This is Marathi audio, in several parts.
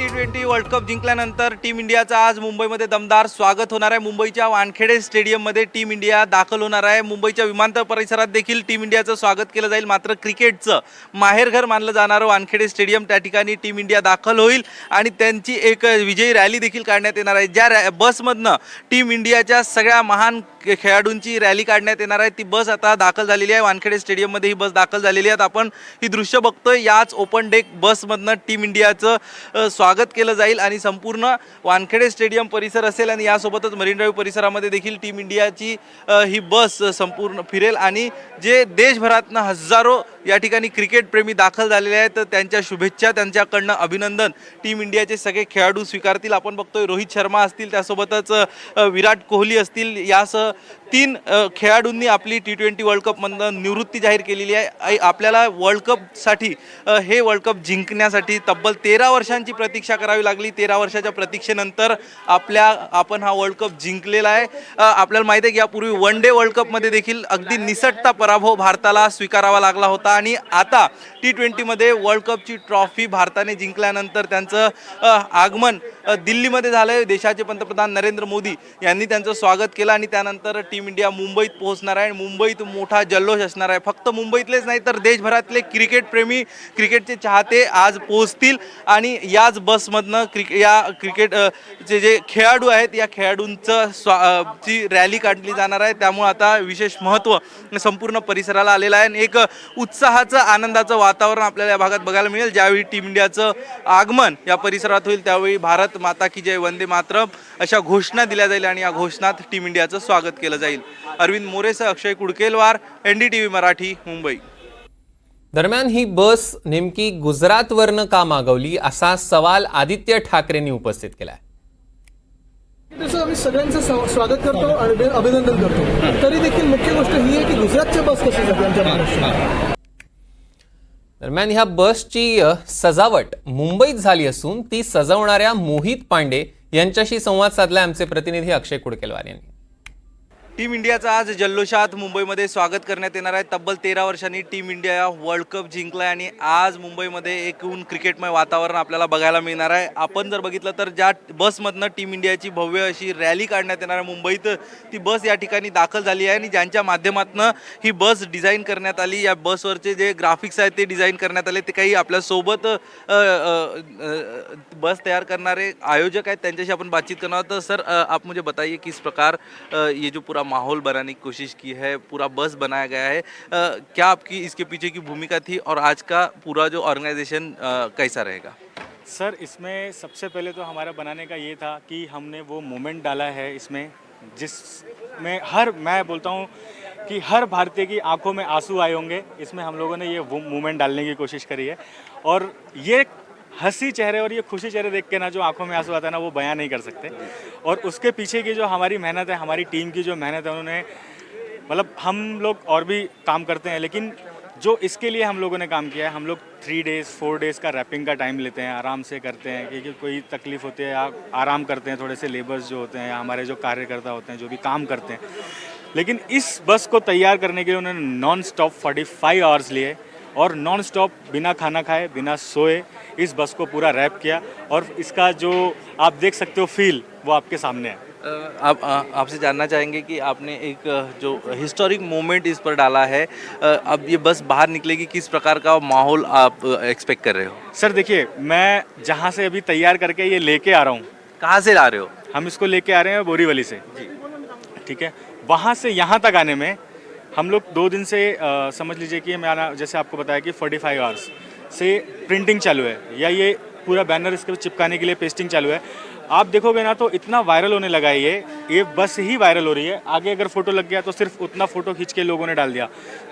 टी ट्वेंटी वर्ल्ड कप जिंकल्यानंतर टीम इंडियाचं आज मुंबईमध्ये दमदार स्वागत होणार आहे. मुंबईच्या वानखेडे स्टेडियममध्ये टीम इंडिया दाखल होणार आहे. मुंबईच्या विमानतळ परिसरात देखील टीम इंडियाचं स्वागत केलं जाईल. मात्र क्रिकेटचं माहेरघर मानलं जाणारं वानखेडे स्टेडियम त्या ठिकाणी टीम इंडिया दाखल होईल आणि त्यांची एक विजयी रॅली देखील काढण्यात येणार आहे. ज्या रॅ बसमधनं टीम इंडियाच्या सगळ्या महान खेळाडूंची रॅली काढण्यात येणार आहे. ती बस आता दाखल झालेली आहे. वानखेडे स्टेडियममध्ये ही बस दाखल झालेली आहे. आपण ही दृश्य बघतोय. याच ओपन डेक बसमधनं टीम इंडियाचं स्वा स्वागत केलं जाईल आणि संपूर्ण वानखेडे स्टेडियम परिसर असेल आणि यासोबतच मरीन ड्राईव्ह परिसरामध्ये देखील टीम इंडियाची ही बस संपूर्ण फिरेल. आणि जे देशभरातनं हजारो या ठिकाणी क्रिकेटप्रेमी दाखल झालेले आहेत तर त्यांच्या शुभेच्छा त्यांच्याकडनं अभिनंदन. टीम इंडियाचे सगळे खेळाडू स्वीकारतील. आपण बघतोय रोहित शर्मा असतील त्यासोबतच विराट कोहली असतील. यासह तीन खेळाडूंनी आपली टी ट्वेंटी वर्ल्ड कपमधनं निवृत्ती जाहीर केलेली आहे. आपल्याला वर्ल्ड कपसाठी हे वर्ल्ड कप जिंकण्यासाठी तब्बल तेरा वर्षांची प्रतीक्षा करावी लागली. तेरा वर्षाच्या प्रतीक्षेनंतर आपल्या आपण हा वर्ल्ड कप जिंकलेला आहे. आपल्याला माहिती आहे की यापूर्वी वन डे वर्ल्ड कपमध्ये देखील अगदी निसटता पराभव भारताला स्वीकारावा लागला होता. आणि आता टी ट्वेंटीमध्ये वर्ल्ड कपची ट्रॉफी भारताने जिंकल्यानंतर त्यांचं आगमन दिल्लीमध्ये झालं आहे देशाचे पंतप्रधान नरेंद्र मोदी यांनी त्यांचं स्वागत केलं आणि त्यानंतर टीम इंडिया मुंबईत पोहोचणार आहे. आणि मुंबईत मोठा जल्लोष असणार आहे. फक्त मुंबईतलेच नाही तर देशभरातले क्रिकेट प्रेमी क्रिकेटचे चाहते आज पोहोचतील. आणि याच बसमधनं क्रिके या क्रिकेट चे जे खेळाडू आहेत या खेळाडूंचं स्वा ची रॅली काढली जाणार आहे. त्यामुळे आता विशेष महत्त्व संपूर्ण परिसराला आलेलं आहे. आणि एक उत्साहाचं आनंदाचं वातावरण आपल्याला या भागात बघायला मिळेल. ज्यावेळी टीम इंडियाचं आगमन या परिसरात होईल त्यावेळी भारत माता की जय वंदे मातरम अशा घोषणा दिल्या जाईल आणि या घोषणात टीम इंडियाचं स्वागत केलं जाईल. Arvind मोरेसह Akshay Kudkelwar N D T V Marathi Mumbai. दरम्यान ही बस नेमकी गुजरातवरनं का मागवली असा सवाल आदित्य ठाकरेंनी उपस्थित तसं आम्ही सगळ्यांचं स्वा- स्वागत करतो आणि अभि- अभिनंदन करतो. तरी देखील मुख्य गोष्ट ही आहे की गुजरातच्या बस कशासाठी आमच्या महाराष्ट्रात? दरम्यान ह्या बसची सजावट मुंबईत झाली असून ती सजवणाऱ्या मोहित पांडे यांच्याशी संवाद साधलाय आमचे प्रतिनिधी अक्षय कुडकेलवार यांनी. टीम इंडियाचं आज जल्लोषात मुंबईमध्ये स्वागत करण्यात येणार आहे. तब्बल तेरा वर्षांनी टीम इंडिया वर्ल्ड कप जिंकला आणि आज मुंबईमध्ये एकूण क्रिकेटमय वातावरण आपल्याला बघायला मिळणार आहे. आपण जर बघितलं तर ज्या बसमधनं टीम इंडियाची भव्य अशी रॅली काढण्यात येणार आहे. मुंबईत ती बस या ठिकाणी दाखल झाली आहे आणि ज्यांच्या माध्यमातून ही बस डिझाईन करण्यात आली या बसवरचे जे ग्राफिक्स आहेत ते डिझाईन करण्यात आले. ते काही आपल्यासोबत बस तयार करणारे आयोजक आहेत. त्यांच्याशी आपण बातचीत करणार तर सर आप मुझे बताइए किस प्रकार ये जो पूरा माहौल बनाने की कोशिश की है, पूरा बस बनाया गया है। क्या आपकी इसके पीछे की भूमिका थी और आज का पूरा जो ऑर्गेनाइजेशन कैसा रहेगा? सर, इसमें सबसे पहले तो हमारा बनाने का ये था कि हमने वो मोमेंट डाला है इसमें, जिसमें हर, मैं बोलता हूँ कि हर भारतीय की आँखों में आँसू आए होंगे। इसमें हम लोगों ने ये वो मोमेंट डालने की कोशिश करी है। और ये हँसी चेहरे और ये खुशी चेहरे देख के ना जो आँखों में आँसू आता है ना, वो बयां नहीं कर सकते। और उसके पीछे की जो हमारी मेहनत है, हमारी टीम की जो मेहनत है, उन्होंने मतलब हम लोग और भी काम करते हैं, लेकिन जो इसके लिए हम लोगों ने काम किया है, हम लोग थ्री डेज़ फोर डेज़ का रैपिंग का टाइम लेते हैं, आराम से करते हैं क्योंकि कोई तकलीफ़ होती है या आराम करते हैं, थोड़े से लेबर्स जो होते हैं या हमारे जो कार्यकर्ता होते हैं, जो भी काम करते हैं। लेकिन इस बस को तैयार करने के लिए उन्होंने non stop forty five hours लिए और नॉन स्टॉप बिना खाना खाए बिना सोए इस बस को पूरा रैप किया और इसका जो आप देख सकते हो फील वो आपके सामने है। आप आपसे जानना चाहेंगे कि आपने एक जो हिस्टोरिक मोमेंट इस पर डाला है अब ये बस बाहर निकलेगी किस प्रकार का माहौल आप एक्सपेक्ट कर रहे हो? सर देखिए मैं जहाँ से अभी तैयार करके ये लेके आ रहा हूँ। कहाँ से ला रहे हो? हम इसको लेके आ रहे हैं बोरीवली से। ठीक है? वहाँ से यहाँ तक आने में हम लोग दो दिन से अ, समझ लीजिए कि मैंने जैसे आपको बताया कि 45 फाइव आवर्स से प्रिंटिंग चालू है या ये पूरा बैनर इसके चिपकाने के लिए पेस्टिंग चालू है। आप देखोगे ना तो इतना वायरल होने लगा है ये ये बस ही वायरल हो रही है। आगे अगर फ़ोटो लग गया तो सिर्फ़ उतना फ़ोटो खींच के लोगों ने डाल दिया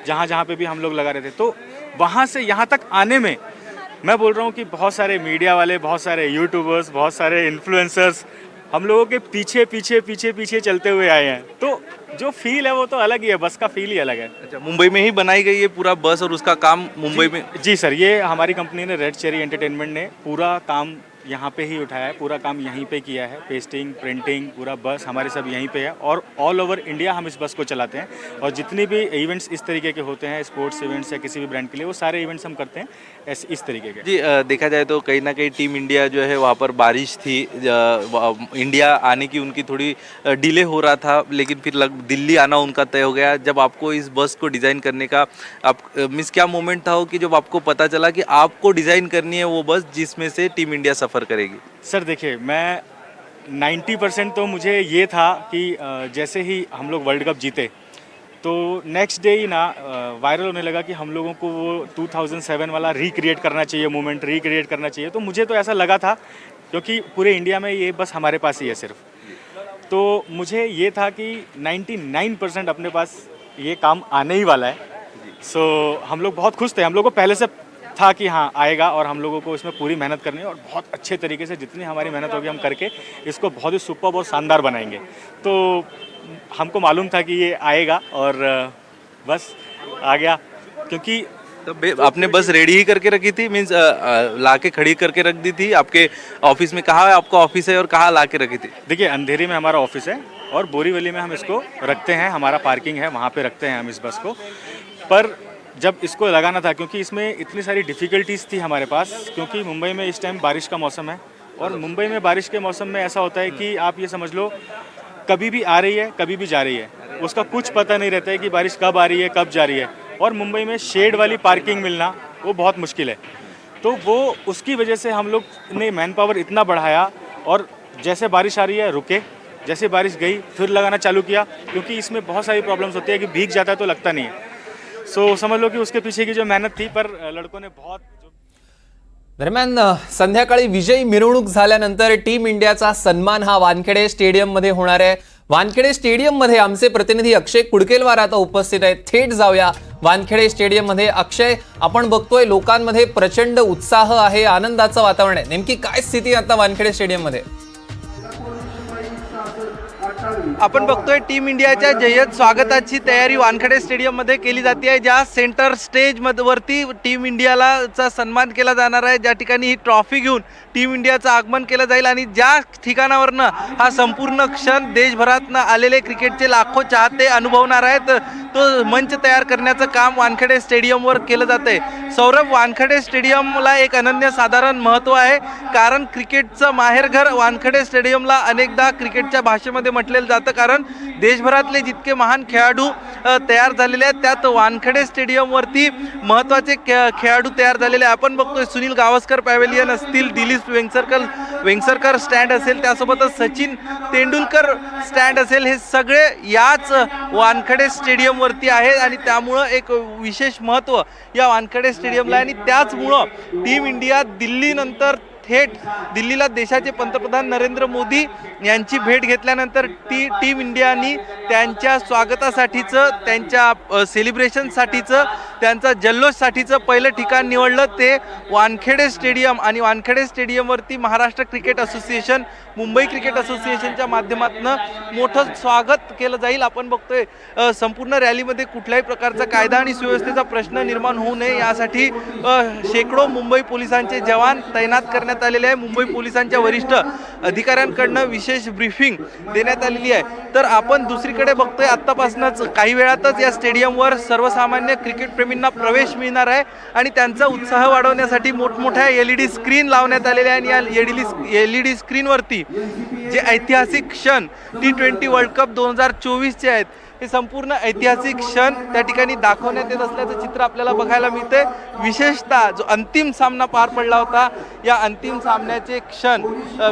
जहाँ जहाँ पे भी हम लोग लगा रहे थे। तो वहाँ से यहाँ तक आने में मैं बोल रहा हूँ कि बहुत सारे मीडिया वाले बहुत सारे यूट्यूबर्स बहुत सारे इन्फ्लुएंसर्स हम लोगों के पीछे पीछे पीछे पीछे चलते हुए आए हैं। तो जो फील है वो तो अलग ही है बस का फील ही अलग है। अच्छा मुंबई में ही बनाई गई है पूरा बस और उसका काम मुंबई में जी सर ये हमारी कंपनी ने रेड चेरी एंटरटेनमेंट ने पूरा काम यहाँ पे ही उठाया है, पूरा काम यहीं पे किया है पेस्टिंग प्रिंटिंग पूरा बस हमारे सब यहीं पे है और ऑल ओवर इंडिया हम इस बस को चलाते हैं और जितने भी इवेंट्स इस तरीके के होते हैं स्पोर्ट्स इवेंट्स या किसी भी ब्रांड के लिए, वो सारे इवेंट्स हम करते हैं ऐसे, इस तरीके के। जी देखा जाए तो कहीं ना कहीं टीम इंडिया जो है वहाँ पर बारिश थी इंडिया आने की उनकी थोड़ी डिले हो रहा था, लेकिन फिर लग, दिल्ली आना उनका तय हो गया। जब आपको इस बस को डिज़ाइन करने का, आप मिस क्या मोमेंट था हो कि जब आपको पता चला कि आपको डिज़ाइन करनी है वो बस जिसमें से टीम इंडिया सफ़र करेगी। सर देखिए मैं 90 परसेंट तो मुझे ये था कि जैसे ही हम लोग वर्ल्ड कप जीते तो नेक्स्ट डे ही ना वायरल होने लगा कि हम लोगों को वो 2007 वाला रिक्रिएट करना चाहिए मोमेंट रिक्रिएट करना चाहिए। तो मुझे तो ऐसा लगा था क्योंकि पूरे इंडिया में ये बस हमारे पास ही है सिर्फ़। तो मुझे ये था कि 99 परसेंट अपने पास ये काम आने ही वाला है। सो so, हम लोग बहुत खुश थे। हम लोग को पहले से था कि हाँ आएगा और हम लोगों को इसमें पूरी मेहनत करनी है और बहुत अच्छे तरीके से जितनी हमारी मेहनत होगी हम करके इसको बहुत ही सुपर और शानदार बनाएँगे। तो हमको मालूम था कि ये आएगा और बस आ गया। क्योंकि तो आपने बस रेडी ही करके रखी थी? मीन्स ला के खड़ी करके रख दी थी? आपके ऑफ़िस में कहाँ आपका ऑफ़िस है और कहाँ ला के रखी थी? देखिए अंधेरी में हमारा ऑफ़िस है और बोरीवली में हम इसको रखते हैं। हमारा पार्किंग है वहाँ पे रखते हैं हम इस बस को। पर जब इसको लगाना था, क्योंकि इसमें इतनी सारी डिफ़िकल्टीज़ थी हमारे पास, क्योंकि मुंबई में इस टाइम बारिश का मौसम है। और मुंबई में बारिश के मौसम में ऐसा होता है कि आप ये समझ लो, कभी भी आ रही है, कभी भी जा रही है। उसका कुछ पता नहीं रहता है कि बारिश कब आ रही है, कब जा रही है। और मुंबई में शेड वाली पार्किंग मिलना, वो बहुत मुश्किल है। तो वो, उसकी वजह से हम लोग ने मैन पावर इतना बढ़ाया, और जैसे बारिश आ रही है, रुके। जैसे बारिश गई, फिर लगाना चालू किया, क्योंकि इसमें बहुत सारी प्रॉब्लम्स होती है कि भीग जाता है तो लगता नहीं है। सो समझ लो कि उसके पीछे की जो मेहनत थी पर लड़कों ने बहुत दरम्यान संध्याकाळी विजयी मिरवणूक झाल्यानंतर टीम इंडियाचा सन्मान हा वानखेडे स्टेडियममध्ये होणार आहे. वानखेडे स्टेडियममध्ये आमचे प्रतिनिधी अक्षय कुडकेलवार आता उपस्थित आहेत. थेट जाऊया वानखेडे स्टेडियममध्ये. अक्षय आपण बघतोय लोकांमध्ये प्रचंड उत्साह आहे आनंदाचं वातावरण आहे. नेमकी काय स्थिती आहे आता वानखेडे स्टेडियममध्ये? आपण बघतोय टीम इंडियाच्या जय्यत स्वागताची तयारी वानखडे स्टेडियममध्ये केली जाते. आहे ज्या सेंटर स्टेज वरती टीम इंडियाला सन्मान केला जाणार आहे. ज्या ठिकाणी ही ट्रॉफी घेऊन टीम इंडियाचं आगमन केलं जाईल आणि ज्या ठिकाणावरनं हा संपूर्ण क्षण देशभरातनं आलेले क्रिकेटचे लाखो चाहते अनुभवणार आहेत. तो मंच तयार करण्याचं काम वानखेडे स्टेडियमवर केलं जातंय. सौरभ वानखेडे स्टेडियमला एक अनन्यसाधारण महत्त्व आहे. कारण क्रिकेटचं माहेरघर वानखेडे स्टेडियमला अनेकदा क्रिकेटच्या भाषेमध्ये म्हटलेलं जातं. कारण देशभरातले जितके महान खेळाडू तयार झालेले आहेत त्यात वानखेडे स्टेडियमवरती महत्त्वाचे खे- खेळाडू तयार झालेले आहे. आपण बघतोय सुनील गावस्कर पॅव्हेलियन असतील दिलीप वेंगसरकर वेंगसरकर स्टँड असेल त्यासोबतच सचिन तेंडुलकर स्टँड असेल. हे सगळे याच वानखडे स्टेडियमवरती आहे आणि त्यामुळं एक विशेष महत्त्व या वानखडे स्टेडियमला आहे. आणि त्याचमुळं टीम इंडिया दिल्लीनंतर थेट दिल्लीला देशाचे पंतप्रधान नरेंद्र मोदी यांची भेट घेतल्यानंतर टी टीम इंडियानी त्यांच्या स्वागतासाठीचं त्यांच्या सेलिब्रेशनसाठीचं त्यांचा जल्लोषसाठीचं पहिलं ठिकाण निवडलं. ते वानखेडे स्टेडियम आणि Wankhede स्टेडियमवरती Maharashtra cricket association Mumbai cricket असोसिएशनच्या माध्यमातून मोठं स्वागत केलं जाईल. आपण बघतोय संपूर्ण रॅलीमध्ये कुठल्याही प्रकारचा कायदा आणि सुव्यवस्थेचा प्रश्न निर्माण होऊ नये यासाठी शेकडो मुंबई पोलिसांचे जवान तैनात करण्यात आलेले आहे. मुंबई पोलिसांच्या वरिष्ठ अधिकाऱ्यांकडनं विशेष ब्रीफिंग देण्यात आलेली आहे. तर आपण दुसरीकडे बघतोय आत्तापासूनच काही वेळातच या स्टेडियमवर सर्वसामान्य क्रिकेट प्रेमींना प्रवेश मिळणार आहे आणि त्यांचा उत्साह वाढवण्यासाठी मोठमोठ्या एल ई डी स्क्रीन लावण्यात आलेल्या आहे आणि या L E D L E D स्क्रीनवरती जे ऐतिहासिक क्षण टी ट्वेंटी वर्ल्ड कप दोन हजार चोवीसचे आहेत हे संपूर्ण ऐतिहासिक क्षण त्या ठिकाणी दाखवण्यात येत असल्याचं चित्र आपल्याला बघायला मिळते विशेषतः जो अंतिम सामना पार पडला होता या अंतिम सामन्याचे क्षण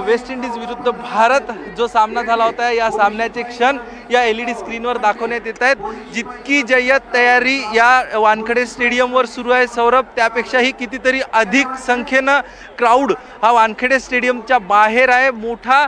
वेस्ट इंडिज विरुद्ध भारत जो सामना झाला होता या सामन्याचे क्षण या एल ई डी स्क्रीनवर दाखवण्यात येत आहेत. जितकी जय्यत तयारी या वानखडे स्टेडियमवर सुरू आहे सौरभ त्यापेक्षाही कितीतरी अधिक संख्येनं क्राऊड हा वानखेडे स्टेडियमच्या बाहेर आहे. मोठा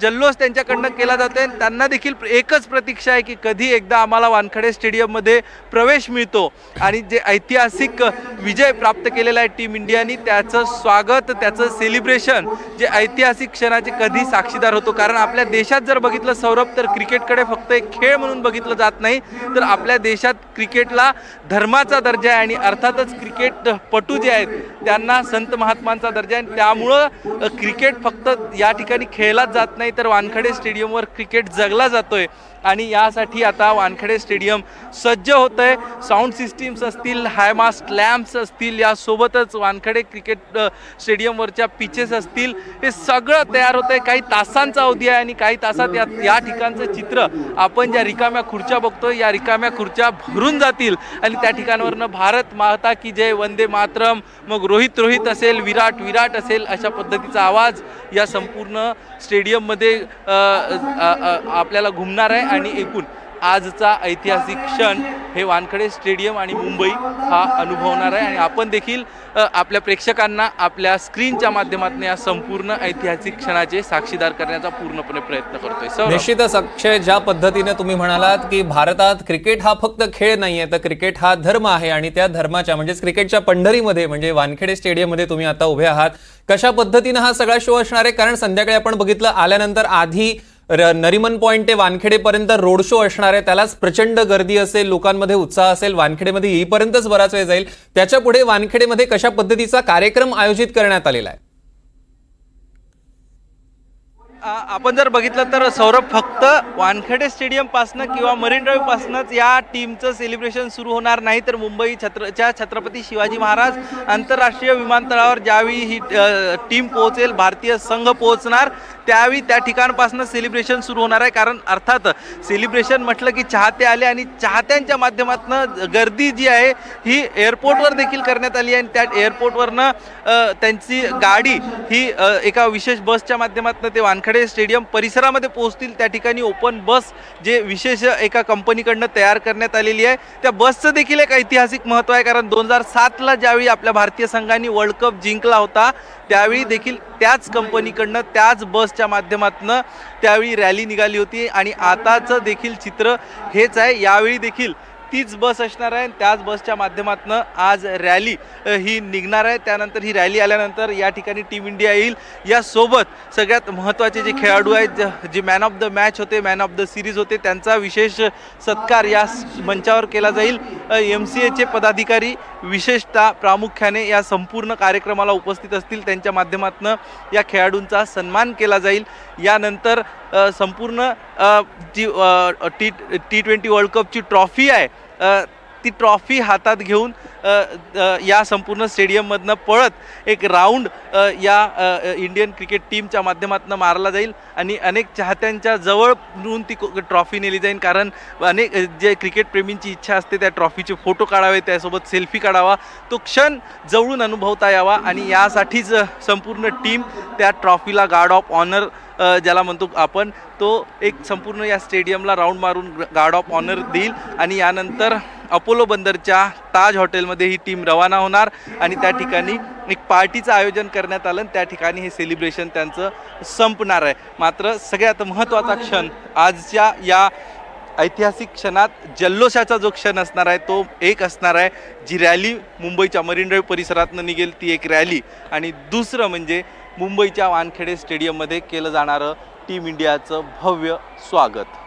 जल्लोष त्यांच्याकडनं केला जातोय. त्यांना देखील एकच प्रतीक्षा आहे की कधी एकदा आम्हाला वानखडे स्टेडियममध्ये प्रवेश मिळतो आणि जे ऐतिहासिक विजय प्राप्त केलेला आहे टीम इंडियानी त्याचं स्वागत त्याचं सेलिब्रेशन जे ऐतिहासिक क्षणाचे कधी साक्षीदार होतो. कारण आपल्या देशात जर बघितलं सौरभ तर क्रिकेटकडे फक्त एक खेळ म्हणून बघितलं जात नाही तर आपल्या देशात क्रिकेटला धर्माचा दर्जा आहे आणि अर्थातच क्रिकेट पटू जे आहेत त्यांना संत महात्मांचा दर्जा आहे. त्यामुळं क्रिकेट फक्त या ठिकाणी खेळलाच जात नाही तर वानखडे स्टेडियमवर क्रिकेट जगला जातोय. आणि यासाठी आता वानखेडे स्टेडियम सज्ज होत आहे साऊंड सिस्टीम्स असतील हायमास्ट लॅम्प्स असतील यासोबतच वानखेडे क्रिकेट स्टेडियमवरच्या पिचेस असतील. हे सगळं तयार होत आहे काही तासांचा अवधी आहे आणि काही तासात या या ठिकाणचं चित्र आपण ज्या रिकाम्या खुर्च्या बघतोय या रिकाम्या खुर्च्या भरून जातील. आणि त्या ठिकाणावरनं भारत माता की जय वंदे मातरम मग रोहित रोहित असेल विराट विराट असेल अशा पद्धतीचा आवाज या संपूर्ण स्टेडियममध्ये आपल्याला घुमणार आहे. आणि एकूण आजचा ऐतिहासिक क्षण हे वानखडे स्टेडियम आणि मुंबई हा अनुभवणार आहे. आणि आपण देखील आपल्या प्रेक्षकांना आपल्या स्क्रीनच्या माध्यमातून या संपूर्ण ऐतिहासिक क्षणाचे साक्षीदार करण्याचा पूर्णपणे प्रयत्न करतोय. सर निश्चितच अक्षय ज्या पद्धतीने तुम्ही म्हणालात की भारतात क्रिकेट हा फक्त खेळ नाहीये तर क्रिकेट हा धर्म आहे आणि त्या धर्माच्या म्हणजेच क्रिकेटच्या पंढरीमध्ये म्हणजे वानखेडे स्टेडियममध्ये तुम्ही आता उभे आहात. कशा पद्धतीनं हा सगळा शो असणार आहे? कारण संध्याकाळी आपण बघितलं आल्यानंतर आधी नरिमन पॉईंट ते वानखेडेपर्यंत रोड शो असणार आहे. त्यालाच प्रचंड गर्दी असेल लोकांमध्ये उत्साह असेल वानखेडेमध्ये येईपर्यंतच बराच वेळ जाईल. त्याच्या पुढे वानखेडेमध्ये कशा पद्धतीचा कार्यक्रम आयोजित करण्यात आलेला आहे? आपण जर बघितलं तर सौरभ फक्त वानखेडे स्टेडियम पासनं किंवा मरीन ड्राईव्ह पासनंच या टीमचं सेलिब्रेशन सुरू होणार नाही. तर मुंबई छत्रच्या छत्रपती शिवाजी महाराज आंतरराष्ट्रीय विमानतळावर ज्यावेळी ही टीम पोहोचेल भारतीय संघ पोहोचणार त्यावेळी त्या ठिकाणपासून सेलिब्रेशन सुरू होणार आहे. कारण अर्थात सेलिब्रेशन म्हटलं की चाहते आले आणि चाहत्यांच्या माध्यमातून गर्दी जी आहे ही एअरपोर्टवर देखील करण्यात आली आहे आणि त्या एअरपोर्टवरनं त्यांची गाडी ही एका विशेष बसच्या माध्यमातून ते वानखडे स्टेडियम परिसरामध्ये पोहोचतील. त्या ठिकाणी ओपन बस जे विशेष एका कंपनीकडनं तयार करण्यात आलेली आहे. त्या बसचं देखील एक ऐतिहासिक महत्त्व आहे कारण दोन हजार सातला ज्यावेळी आपल्या भारतीय संघाने वर्ल्ड कप जिंकला होता त्यावेळी देखील त्याच कंपनीकडनं त्याच बसच्या माध्यमातून त्यावेळी रॅली निघाली होती. आणि आताचं देखील चित्र हेच आहे. यावेळी देखील तीच बस असणार आहे आणि त्याच बसच्या माध्यमातून आज रॅली ही निघणार आहे. त्यानंतर ही रॅली आल्यानंतर या ठिकाणी टीम इंडिया येईल. यासोबत सगळ्यात महत्त्वाचे जे खेळाडू आहेत ज- जे मॅन ऑफ द मॅच होते मॅन ऑफ द सिरीज होते त्यांचा विशेष सत्कार या मंचावर केला जाईल. एम सी एचे पदाधिकारी विशेषतः प्रामुख्याने या संपूर्ण कार्यक्रमाला उपस्थित असतील. त्यांच्या माध्यमातून या खेळाडूंचा सन्मान केला जाईल. यानंतर संपूर्ण जी टी टी ट्वेंटी वर्ल्ड कपची ट्रॉफी आहे ती ट्रॉफी हातात घेऊन या संपूर्ण स्टेडियममधनं पळत एक राऊंड या इंडियन क्रिकेट टीमच्या माध्यमातून मारला जाईल. आणि अनेक चाहत्यांच्या जवळ नेऊन ती ट्रॉफी नेली जाईल. कारण अनेक जे क्रिकेट प्रेमींची इच्छा असते त्या ट्रॉफीचे फोटो काढावे त्यासोबत सेल्फी काढावा. तो क्षण जवळून अनुभवता यावा. आणि यासाठीच संपूर्ण टीम त्या ट्रॉफीला गार्ड ऑफ ऑनर ज्याला म्हणतो आपण तो एक संपूर्ण या स्टेडियमला राऊंड मारून गार्ड ऑफ ऑनर देईल आणि यानंतर अपोलो बंदरच्या ताज हॉटेलमध्ये ही टीम रवाना होणार आणि त्या ठिकाणी एक पार्टीचं आयोजन करण्यात आलं त्या ठिकाणी हे सेलिब्रेशन त्यांचं संपणार आहे. मात्र सगळ्यात महत्त्वाचा क्षण आजच्या या ऐतिहासिक क्षणात जल्लोषाचा जो क्षण असणार आहे तो एक असणार आहे जी रॅली मुंबईच्या मरीन ड्राईव्ह परिसरातनं निघेल ती एक रॅली आणि दुसरं म्हणजे मुंबईच्या वानखेडे स्टेडियममध्ये केलं जाणारं टीम इंडियाचं भव्य स्वागत.